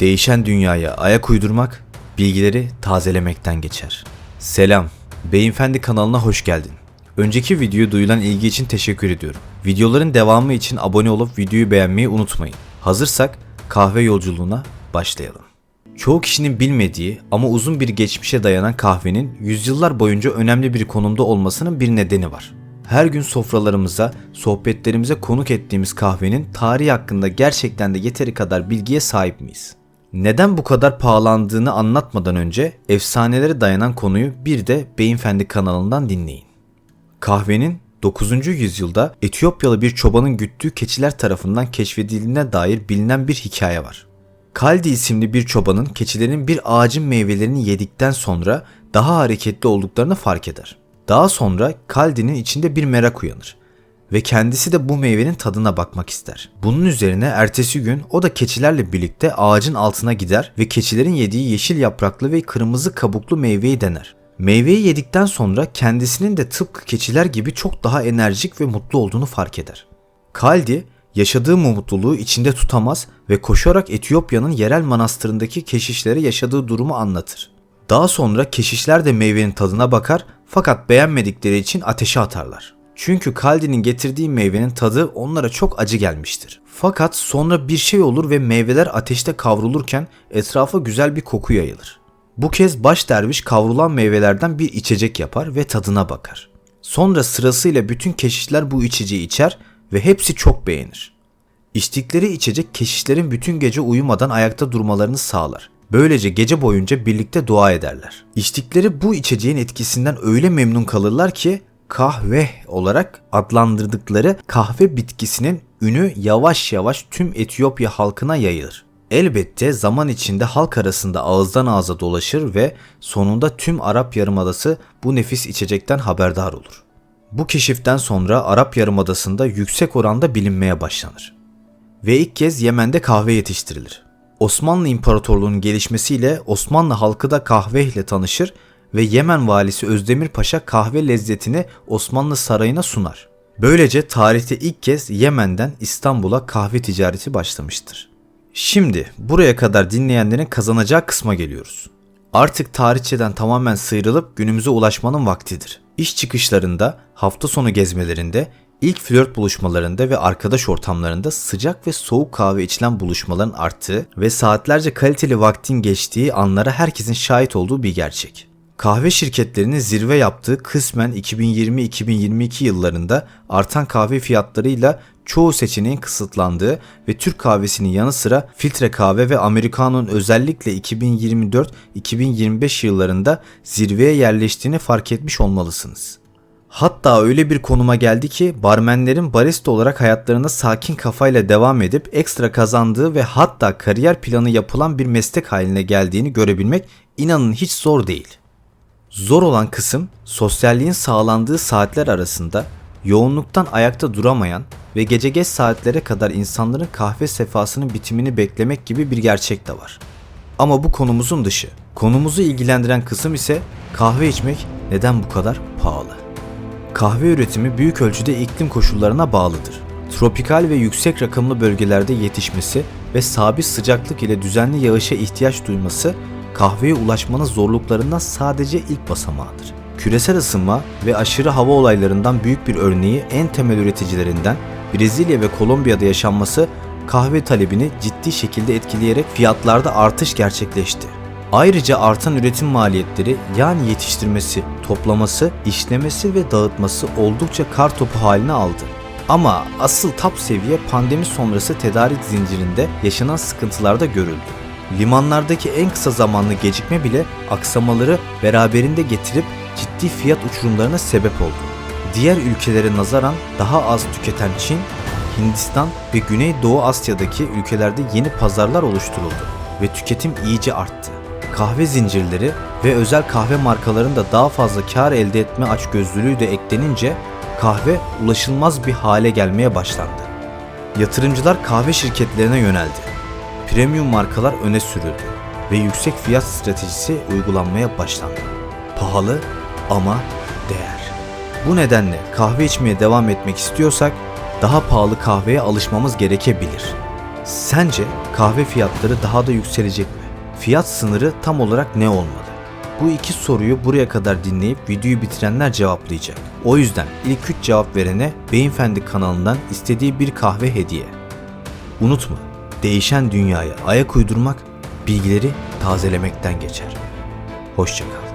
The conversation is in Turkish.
Değişen dünyaya ayak uydurmak, bilgileri tazelemekten geçer. Selam, Beyinfendi kanalına hoş geldin. Önceki videoyu duyulan ilgi için teşekkür ediyorum. Videoların devamı için abone olup videoyu beğenmeyi unutmayın. Hazırsak kahve yolculuğuna başlayalım. Çoğu kişinin bilmediği ama uzun bir geçmişe dayanan kahvenin yüzyıllar boyunca önemli bir konumda olmasının bir nedeni var. Her gün sofralarımıza, sohbetlerimize konuk ettiğimiz kahvenin tarihi hakkında gerçekten de yeteri kadar bilgiye sahip miyiz? Neden bu kadar pahalandığını anlatmadan önce efsanelere dayanan konuyu bir de Beyinfendi kanalından dinleyin. Kahvenin 9. yüzyılda Etiyopyalı bir çobanın güttüğü keçiler tarafından keşfedildiğine dair bilinen bir hikaye var. Kaldi isimli bir çobanın keçilerin bir ağacın meyvelerini yedikten sonra daha hareketli olduklarını fark eder. Daha sonra Kaldi'nin içinde bir merak uyanır ve kendisi de bu meyvenin tadına bakmak ister. Bunun üzerine ertesi gün o da keçilerle birlikte ağacın altına gider ve keçilerin yediği yeşil yapraklı ve kırmızı kabuklu meyveyi dener. Meyveyi yedikten sonra kendisinin de tıpkı keçiler gibi çok daha enerjik ve mutlu olduğunu fark eder. Kaldi yaşadığı mutluluğu içinde tutamaz ve koşarak Etiyopya'nın yerel manastırındaki keşişlere yaşadığı durumu anlatır. Daha sonra keşişler de meyvenin tadına bakar fakat beğenmedikleri için ateşe atarlar. Çünkü Kaldi'nin getirdiği meyvenin tadı onlara çok acı gelmiştir. Fakat sonra bir şey olur ve meyveler ateşte kavrulurken etrafa güzel bir koku yayılır. Bu kez baş derviş kavrulan meyvelerden bir içecek yapar ve tadına bakar. Sonra sırasıyla bütün keşişler bu içeceği içer ve hepsi çok beğenir. İçtikleri içecek keşişlerin bütün gece uyumadan ayakta durmalarını sağlar. Böylece gece boyunca birlikte dua ederler. İçtikleri bu içeceğin etkisinden öyle memnun kalırlar ki kahve olarak adlandırdıkları kahve bitkisinin ünü yavaş yavaş tüm Etiyopya halkına yayılır. Elbette zaman içinde halk arasında ağızdan ağza dolaşır ve sonunda tüm Arap Yarımadası bu nefis içecekten haberdar olur. Bu keşiften sonra Arap Yarımadası'nda yüksek oranda bilinmeye başlanır. Ve ilk kez Yemen'de kahve yetiştirilir. Osmanlı İmparatorluğu'nun gelişmesiyle Osmanlı halkı da kahve ile tanışır ve Yemen valisi Özdemir Paşa kahve lezzetini Osmanlı sarayına sunar. Böylece tarihte ilk kez Yemen'den İstanbul'a kahve ticareti başlamıştır. Şimdi buraya kadar dinleyenlerin kazanacağı kısma geliyoruz. Artık tarihçeden tamamen sıyrılıp günümüze ulaşmanın vaktidir. İş çıkışlarında, hafta sonu gezmelerinde, ilk flört buluşmalarında ve arkadaş ortamlarında sıcak ve soğuk kahve içilen buluşmaların arttığı ve saatlerce kaliteli vaktin geçtiği anlara herkesin şahit olduğu bir gerçek. Kahve şirketlerinin zirve yaptığı kısmen 2020-2022 yıllarında artan kahve fiyatlarıyla çoğu seçeneğin kısıtlandığı ve Türk kahvesinin yanı sıra filtre kahve ve Americano'nun özellikle 2024-2025 yıllarında zirveye yerleştiğini fark etmiş olmalısınız. Hatta öyle bir konuma geldi ki barmenlerin barista olarak hayatlarına sakin kafayla devam edip ekstra kazandığı ve hatta kariyer planı yapılan bir meslek haline geldiğini görebilmek inanın hiç zor değil. Zor olan kısım sosyalliğin sağlandığı saatler arasında yoğunluktan ayakta duramayan ve gece geç saatlere kadar insanların kahve sefasının bitimini beklemek gibi bir gerçek de var. Ama bu konumuzun dışı. Konumuzu ilgilendiren kısım ise kahve içmek neden bu kadar pahalı? Kahve üretimi büyük ölçüde iklim koşullarına bağlıdır. Tropikal ve yüksek rakımlı bölgelerde yetişmesi ve sabit sıcaklık ile düzenli yağışa ihtiyaç duyması kahveye ulaşmanın zorluklarından sadece ilk basamağıdır. Küresel ısınma ve aşırı hava olaylarından büyük bir örneği en temel üreticilerinden Brezilya ve Kolombiya'da yaşanması kahve talebini ciddi şekilde etkileyerek fiyatlarda artış gerçekleşti. Ayrıca artan üretim maliyetleri yani yetiştirmesi, toplaması, işlemesi ve dağıtması oldukça kar topu haline aldı. Ama asıl top seviye pandemi sonrası tedarik zincirinde yaşanan sıkıntılarda görüldü. Limanlardaki en kısa zamanlı gecikme bile aksamaları beraberinde getirip ciddi fiyat uçurumlarına sebep oldu. Diğer ülkelere nazaran daha az tüketen Çin, Hindistan ve Güneydoğu Asya'daki ülkelerde yeni pazarlar oluşturuldu ve tüketim iyice arttı. Kahve zincirleri ve özel kahve markalarında daha fazla kar elde etme açgözlülüğü de eklenince kahve ulaşılmaz bir hale gelmeye başlandı. Yatırımcılar kahve şirketlerine yöneldi. Premium markalar öne sürüldü ve yüksek fiyat stratejisi uygulanmaya başlandı. Pahalı ama değer. Bu nedenle kahve içmeye devam etmek istiyorsak daha pahalı kahveye alışmamız gerekebilir. Sence kahve fiyatları daha da yükselecek mi? Fiyat sınırı tam olarak ne olmalı? Bu iki soruyu buraya kadar dinleyip videoyu bitirenler cevaplayacak. O yüzden ilk üç cevap verene Beyinfendi kanalından istediği bir kahve hediye. Unutma, değişen dünyaya ayak uydurmak bilgileri tazelemekten geçer. Hoşçakal.